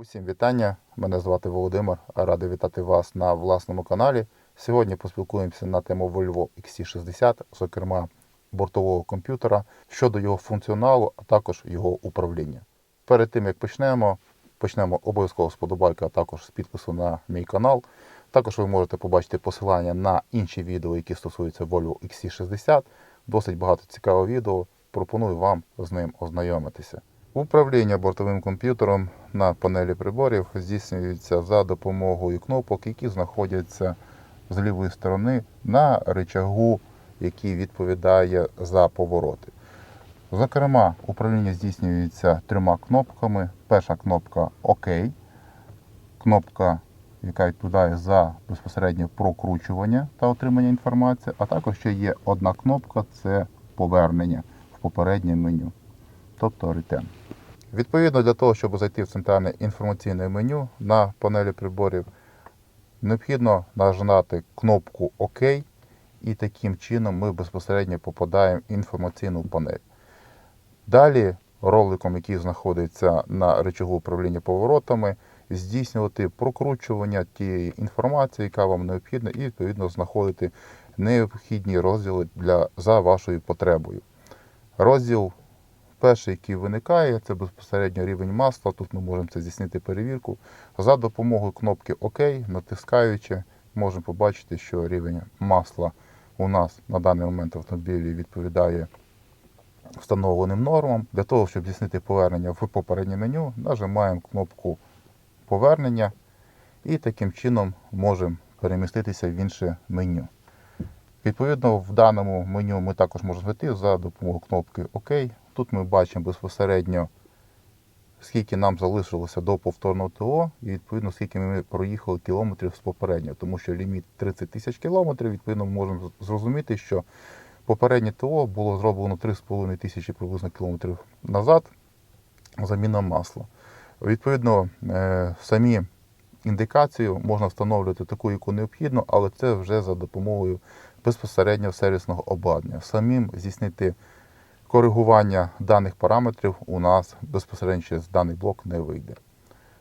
Усім вітання. Мене звати Володимир. Радий вітати вас на власному каналі. Сьогодні поспілкуємося на тему Volvo XC60, зокрема бортового комп'ютера, щодо його функціоналу, а також його управління. Перед тим як почнемо, почнемо обов'язково з подобайки, а також з підпису на мій канал. Також ви можете побачити посилання на інші відео, які стосуються Volvo XC60. Досить багато цікавого відео. Пропоную вам з ним ознайомитися. Управління бортовим комп'ютером на панелі приборів здійснюється за допомогою кнопок, які знаходяться з лівої сторони на рычагу, який відповідає за повороти. Зокрема, управління здійснюється трьома кнопками. Перша кнопка ОК, кнопка, яка відповідає за безпосереднє прокручування та отримання інформації, а також ще є одна кнопка це повернення в попереднє меню, тобто Return. Відповідно, для того, щоб зайти в центральне інформаційне меню на панелі приборів, необхідно нажати кнопку ОК, і таким чином ми безпосередньо попадаємо в інформаційну панель. Далі роликом, який знаходиться на рычагу управління поворотами, здійснювати прокручування тієї інформації, яка вам необхідна, і відповідно знаходити необхідні розділи для, за вашою потребою. Розділ перший, який виникає, це безпосередньо рівень масла. Тут ми можемо це здійснити перевірку. За допомогою кнопки ОК, натискаючи, можемо побачити, що рівень масла у нас на даний момент в автомобілі відповідає встановленим нормам. Для того, щоб здійснити повернення в попереднє меню, нажимаємо кнопку повернення і таким чином можемо переміститися в інше меню. Відповідно, в даному меню ми також можемо знайти за допомогою кнопки ОК. Тут ми бачимо безпосередньо, скільки нам залишилося до повторного ТО, і відповідно, скільки ми проїхали кілометрів з попереднього, тому що ліміт 30 тисяч кілометрів, відповідно, ми можемо зрозуміти, що попереднє ТО було зроблено 3,5 тисячі приблизно кілометрів назад, заміна масла. Відповідно, е, самі індикацію можна встановлювати таку, яку необхідно, але це вже за допомогою безпосередньо сервісного обладнання. Самим здійснити коригування даних параметрів у нас безпосередньо через даний блок не вийде.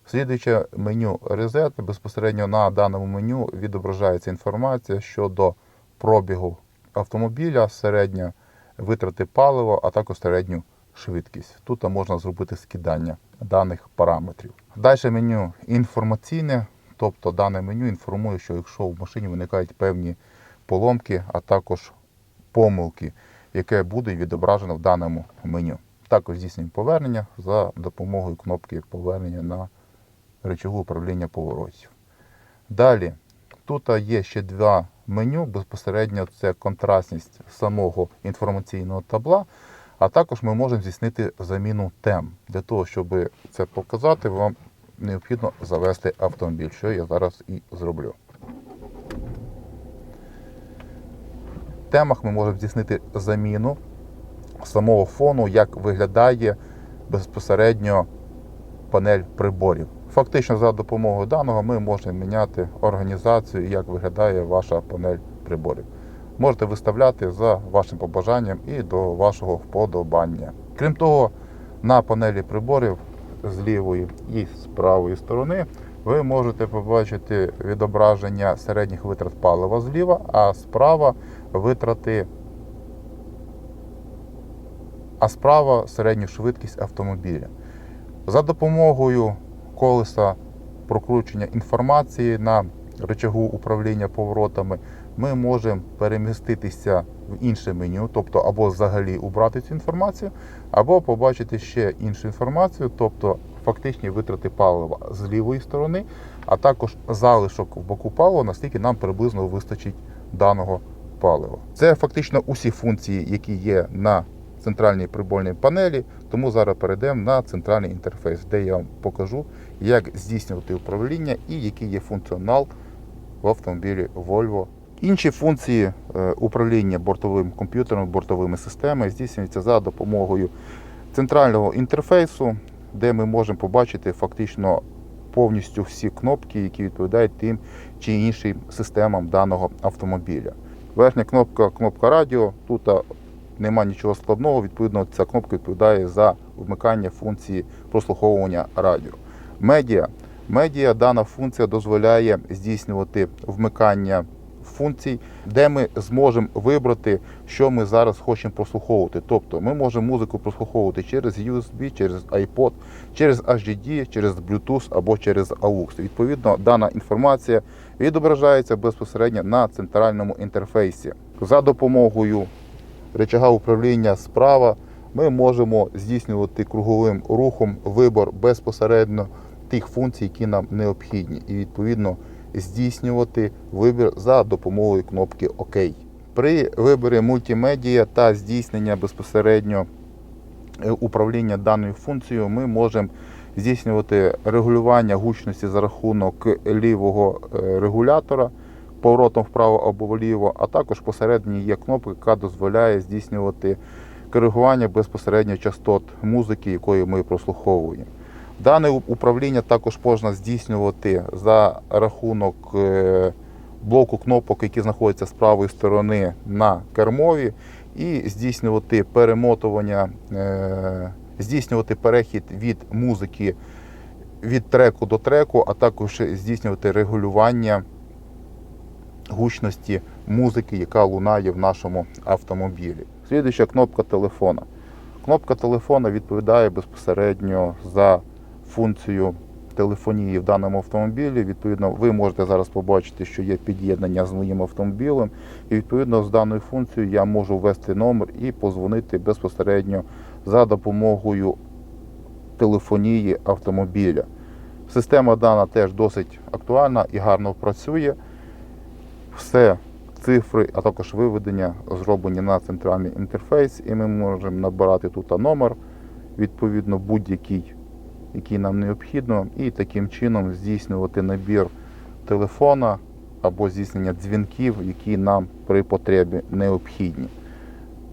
Слідуюче меню Reset, безпосередньо на даному меню відображається інформація щодо пробігу автомобіля, середня витрати палива, а також середню швидкість. Тут можна зробити скидання даних параметрів. Далі меню інформаційне, тобто дане меню інформує, що якщо в машині виникають певні поломки, а також помилки, яке буде відображено в даному меню. Також здійснюємо повернення за допомогою кнопки повернення на рычагу управління поворотів. Далі, тут є ще два меню. Безпосередньо це контрастність самого інформаційного табла, а також ми можемо здійснити заміну тем. Для того, щоб це показати, вам необхідно завести автомобіль, що я зараз і зроблю. В темах ми можемо здійснити заміну самого фону, як виглядає безпосередньо панель приборів. Фактично, за допомогою даного ми можемо міняти організацію, як виглядає ваша панель приборів. Можете виставляти за вашим побажанням і до вашого вподобання. Крім того, на панелі приборів з лівої і з правої сторони ви можете побачити відображення середніх витрат палива зліва, а справа витрати, а справа середню швидкість автомобіля. За допомогою колеса прокручення інформації на рычагу управління поворотами ми можемо переміститися в інше меню, тобто або взагалі убрати цю інформацію, або побачити ще іншу інформацію, тобто фактичні витрати палива з лівої сторони, а також залишок в боку палива, наскільки нам приблизно вистачить даного палива. Це фактично усі функції, які є на центральній приборній панелі. Тому зараз перейдемо на центральний інтерфейс, де я вам покажу, як здійснювати управління і який є функціонал в автомобілі Volvo. Інші функції е, управління бортовим комп'ютером, бортовими системами здійснюються за допомогою центрального інтерфейсу, де ми можемо побачити фактично повністю всі кнопки, які відповідають тим чи іншим системам даного автомобіля. Верхня кнопка кнопка радіо. Тут нема нічого складного. Відповідно, ця кнопка відповідає за вмикання функції прослуховування радіо. Медіа. Медіа дана функція дозволяє здійснювати вмикання функцій, де ми зможемо вибрати, що ми зараз хочемо прослуховувати. Тобто ми можемо музику прослуховувати через USB, через iPod, через HDD, через Bluetooth або через AUX. Відповідно, дана інформація відображається безпосередньо на центральному інтерфейсі. За допомогою рычага управління справа ми можемо здійснювати круговим рухом вибор безпосередньо тих функцій, які нам необхідні, і відповідно здійснювати вибір за допомогою кнопки ОК. При виборі мультимедіа та здійснення безпосередньо е, управління даною функцією ми можемо здійснювати регулювання гучності за рахунок лівого е, регулятора поворотом вправо або вліво, а також посередині є кнопка, яка дозволяє здійснювати коригування безпосередньо частот музики, якою ми прослуховуємо. Дане управління також можна здійснювати за рахунок е, блоку кнопок, які знаходяться з правої сторони на кермові, і здійснювати перемотування, е, здійснювати перехід від музики від треку до треку, а також здійснювати регулювання гучності музики, яка лунає в нашому автомобілі. Слідуюча кнопка телефона. Кнопка телефона відповідає безпосередньо за функцію телефонії в даному автомобілі. Відповідно, ви можете зараз побачити, що є під'єднання з моїм автомобілем. І відповідно з даною функцією я можу ввести номер і позвонити безпосередньо за допомогою телефонії автомобіля. Система дана теж досить актуальна і гарно працює. Все цифри, а також виведення зроблені на центральний інтерфейс, і ми можемо набирати тут номер, відповідно, будь-який, який нам необхідно, і таким чином здійснювати набір телефона або здійснення дзвінків, які нам при потребі необхідні.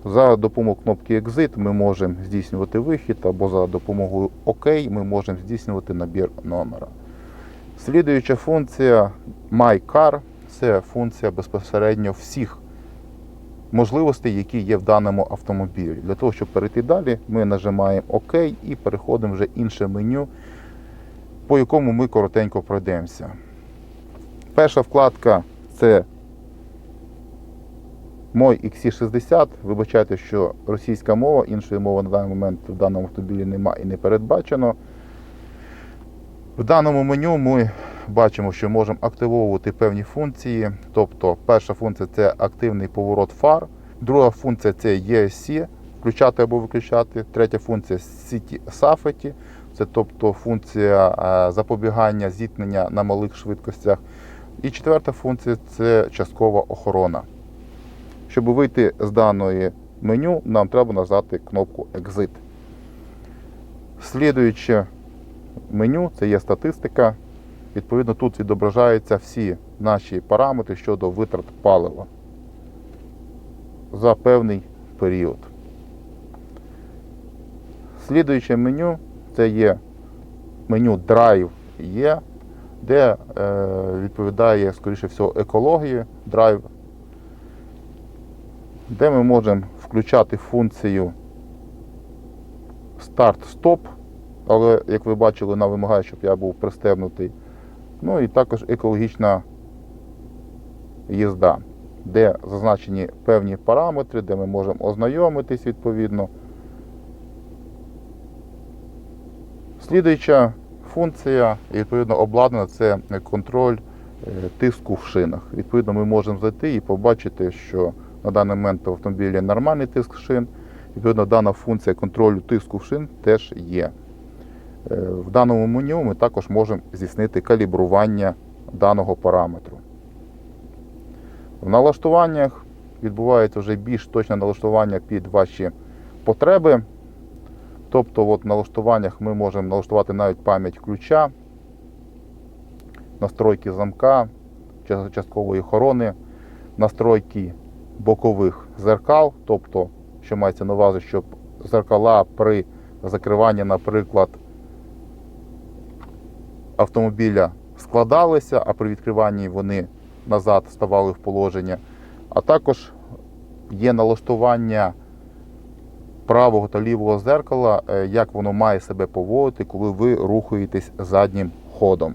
За допомогою кнопки Exit ми можемо здійснювати вихід, або за допомогою ОК ми можемо здійснювати набір номера. Слідуюча функція My Car це функція безпосередньо всіх можливостей, які є в даному автомобілі. Для того, щоб перейти далі, ми нажимаємо ОК і переходимо вже інше меню, по якому ми коротенько пройдемося. Перша вкладка це Мой XC60. Вибачайте, що російська мова, іншої мови на даний момент в даному автомобілі немає і не передбачено. В даному меню ми бачимо, що можемо активовувати певні функції. Тобто, перша функція це активний поворот фар, друга функція це ESC, включати або виключати. Третя функція City Safety, це тобто функція е, запобігання зіткнення на малих швидкостях. І четверта функція це часткова охорона. Щоб вийти з даної меню, нам треба нажати кнопку Exit. Слідуюче меню це є статистика. Відповідно, тут відображаються всі наші параметри щодо витрат палива за певний період. Слідуюче меню це є меню Drive є, де е, відповідає, скоріше всього, екології Drive, де ми можемо включати функцію старт-стоп, але, як ви бачили, вона вимагає, щоб я був пристебнутий. Ну і також екологічна їзда, де зазначені певні параметри, де ми можемо ознайомитись відповідно. Слідуюча функція, і відповідно обладнана, це контроль е, тиску в шинах. Відповідно, ми можемо зайти і побачити, що на даний момент в автомобілі нормальний тиск шин. Відповідно, дана функція контролю тиску в шин теж є. Е, В даному меню ми також можемо здійснити калібрування даного параметру. В налаштуваннях відбувається вже більш точне налаштування під ваші потреби. Тобто от в налаштуваннях ми можемо налаштувати навіть пам'ять ключа, настройки замка, часткової охорони, настройки бокових зеркал, тобто, що мається на увазі, щоб зеркала при закриванні, наприклад, автомобіля складалися, а при відкриванні вони назад ставали в положення. А також є налаштування правого та лівого зеркала, е, як воно має себе поводити, коли ви рухаєтесь заднім ходом.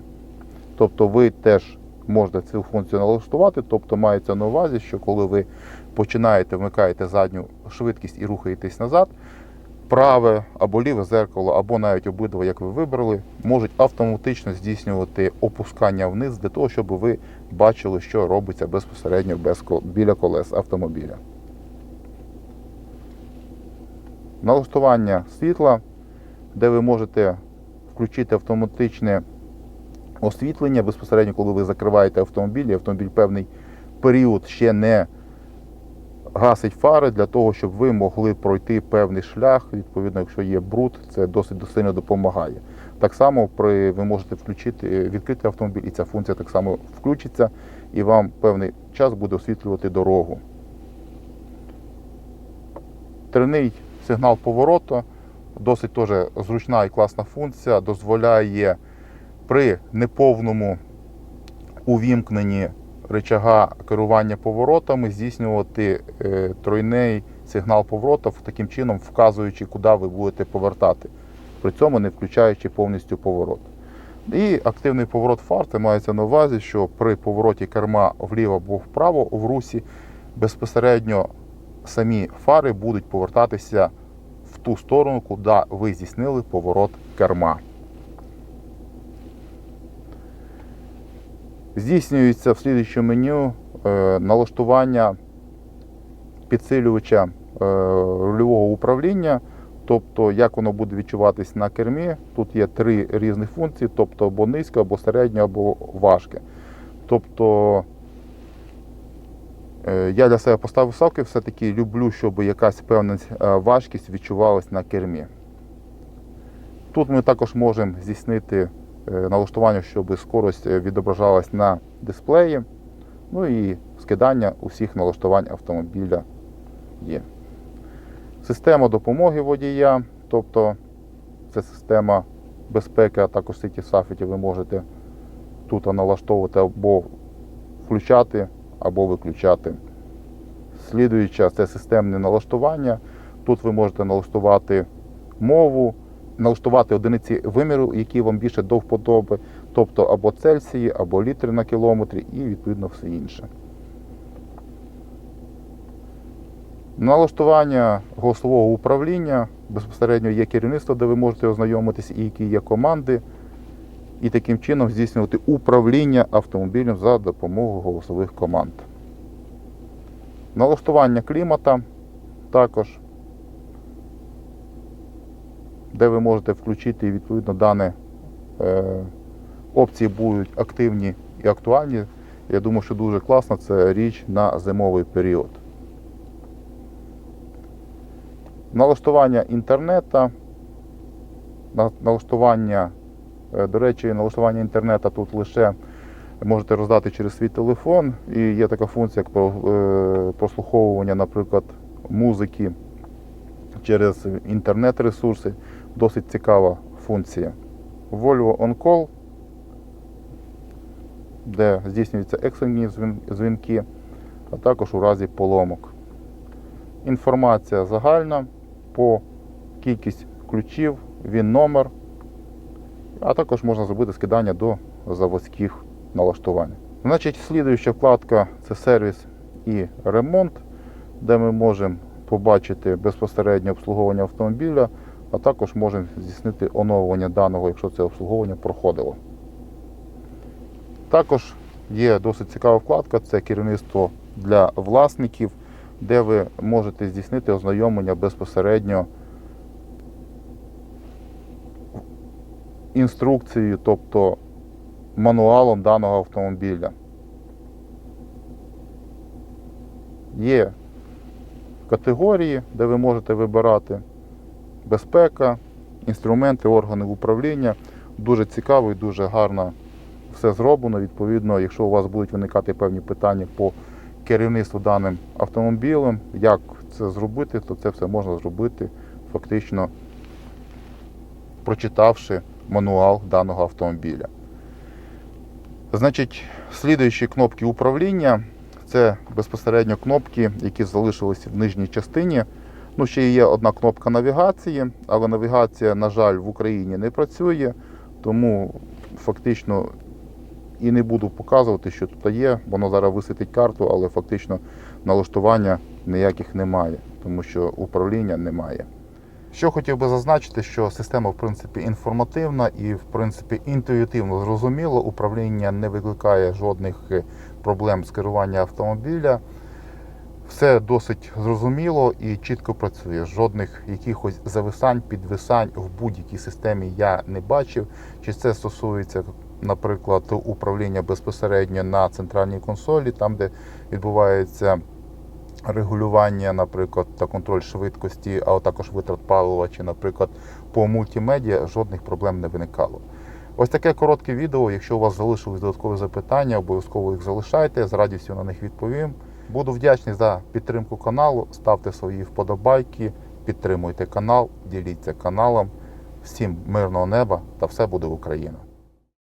Тобто ви теж можете цю функцію налаштувати, тобто мається на увазі, що коли ви починаєте вмикаєте задню швидкість і рухаєтесь назад, праве або ліве зеркало, або навіть обидва, як ви вибрали, можуть автоматично здійснювати опускання вниз для того, щоб ви бачили, що робиться безпосередньо без, біля колес автомобіля. Налаштування світла, де ви можете включити автоматичне освітлення безпосередньо, коли ви закриваєте автомобіль, і автомобіль певний період ще не гасить фари для того, щоб ви могли пройти певний шлях. Відповідно, якщо є бруд, це досить сильно допомагає. Так само при, ви можете включити, відкрити автомобіль, і ця функція так само включиться, і вам певний час буде освітлювати дорогу. Тройний сигнал повороту, досить теж зручна і класна функція, дозволяє при неповному увімкненні рычага керування поворотами здійснювати е, тройний сигнал повороту, таким чином вказуючи, куди ви будете повертати, при цьому не включаючи повністю поворот. І активний поворот фар це мається на увазі, що при повороті керма вліво або вправо в русі безпосередньо самі фари будуть повертатися в ту сторону, куди ви здійснили поворот керма. Здійснюється в слідчому меню е, налаштування підсилювача е, рульового управління, тобто як воно буде відчуватись на кермі. Тут є три різні функції, тобто або низько, або середньо, або важке. Тобто е, я для себе поставив ставки, все-таки люблю, щоб якась певна важкість відчувалась на кермі. Тут ми також можемо здійснити налаштування, щоб скорость е, відображалась на дисплеї. Ну і скидання усіх налаштувань автомобіля є. Система допомоги водія, тобто це система безпеки, а також ситі сафеті ви можете тут налаштовувати або включати, або виключати. Слідуюча це системне налаштування. Тут ви можете налаштувати мову, налаштувати одиниці виміру, які вам більше до вподоби, тобто або Цельсії, або літри на кілометрі і відповідно все інше. Налаштування голосового управління безпосередньо є керівництво, де ви можете ознайомитися, і які є команди, і таким чином здійснювати управління автомобілем за допомогою голосових команд. Налаштування клімата також, де ви можете включити відповідно дані е, опції будуть активні і актуальні. Я думаю, що дуже класно це річ на зимовий період. Налаштування інтернету, налаштування, е, до речі, налаштування інтернету тут лише можете роздати через свій телефон. І є така функція, як е, прослуховування, наприклад, музики через інтернет-ресурси. Досить цікава функція. Volvo On Call, де здійснюються екстрені дзвінки, а також у разі поломок. Інформація загальна по кількість ключів, він номер, а також можна зробити скидання до заводських налаштувань. Значить, слідуюча вкладка це сервіс і ремонт, де ми можемо побачити безпосередньо обслуговування автомобіля, а також можемо здійснити оновлення даного, якщо це обслуговування проходило. Також є досить цікава вкладка це керівництво для власників, де ви можете здійснити ознайомлення безпосередньо інструкцією, тобто мануалом даного автомобіля. Є категорії, де ви можете вибирати безпека, інструменти, органи управління. Дуже цікаво і дуже гарно все зроблено. Відповідно, якщо у вас будуть виникати певні питання по керівництву даним автомобілем, як це зробити, то це все можна зробити фактично прочитавши мануал даного автомобіля. Значить, слідуючі кнопки управління це безпосередньо кнопки, які залишилися в нижній частині Ну, ще є одна кнопка навігації, але навігація, на жаль, в Україні не працює, тому фактично і не буду показувати, що тут є. Воно зараз висвітить карту, але фактично налаштування ніяких немає, тому що управління немає. Що хотів би зазначити, що система в принципі інформативна і в принципі інтуїтивно зрозуміло. Управління не викликає жодних е, проблем з керування автомобіля. Все досить зрозуміло і чітко працює. Жодних якихось зависань, підвисань в будь-якій системі я не бачив. Чи це стосується, наприклад, управління безпосередньо на центральній консолі, там де відбувається регулювання, наприклад, та контроль швидкості, а також витрат палива, чи, наприклад, по мультимедіа жодних проблем не виникало. Ось таке коротке відео. Якщо у вас залишились додаткові запитання, обов'язково їх залишайте. З радістю на них відповім. Буду вдячний за підтримку каналу. Ставте свої вподобайки, підтримуйте канал, діліться каналом. Всім мирного неба та все буде Україна!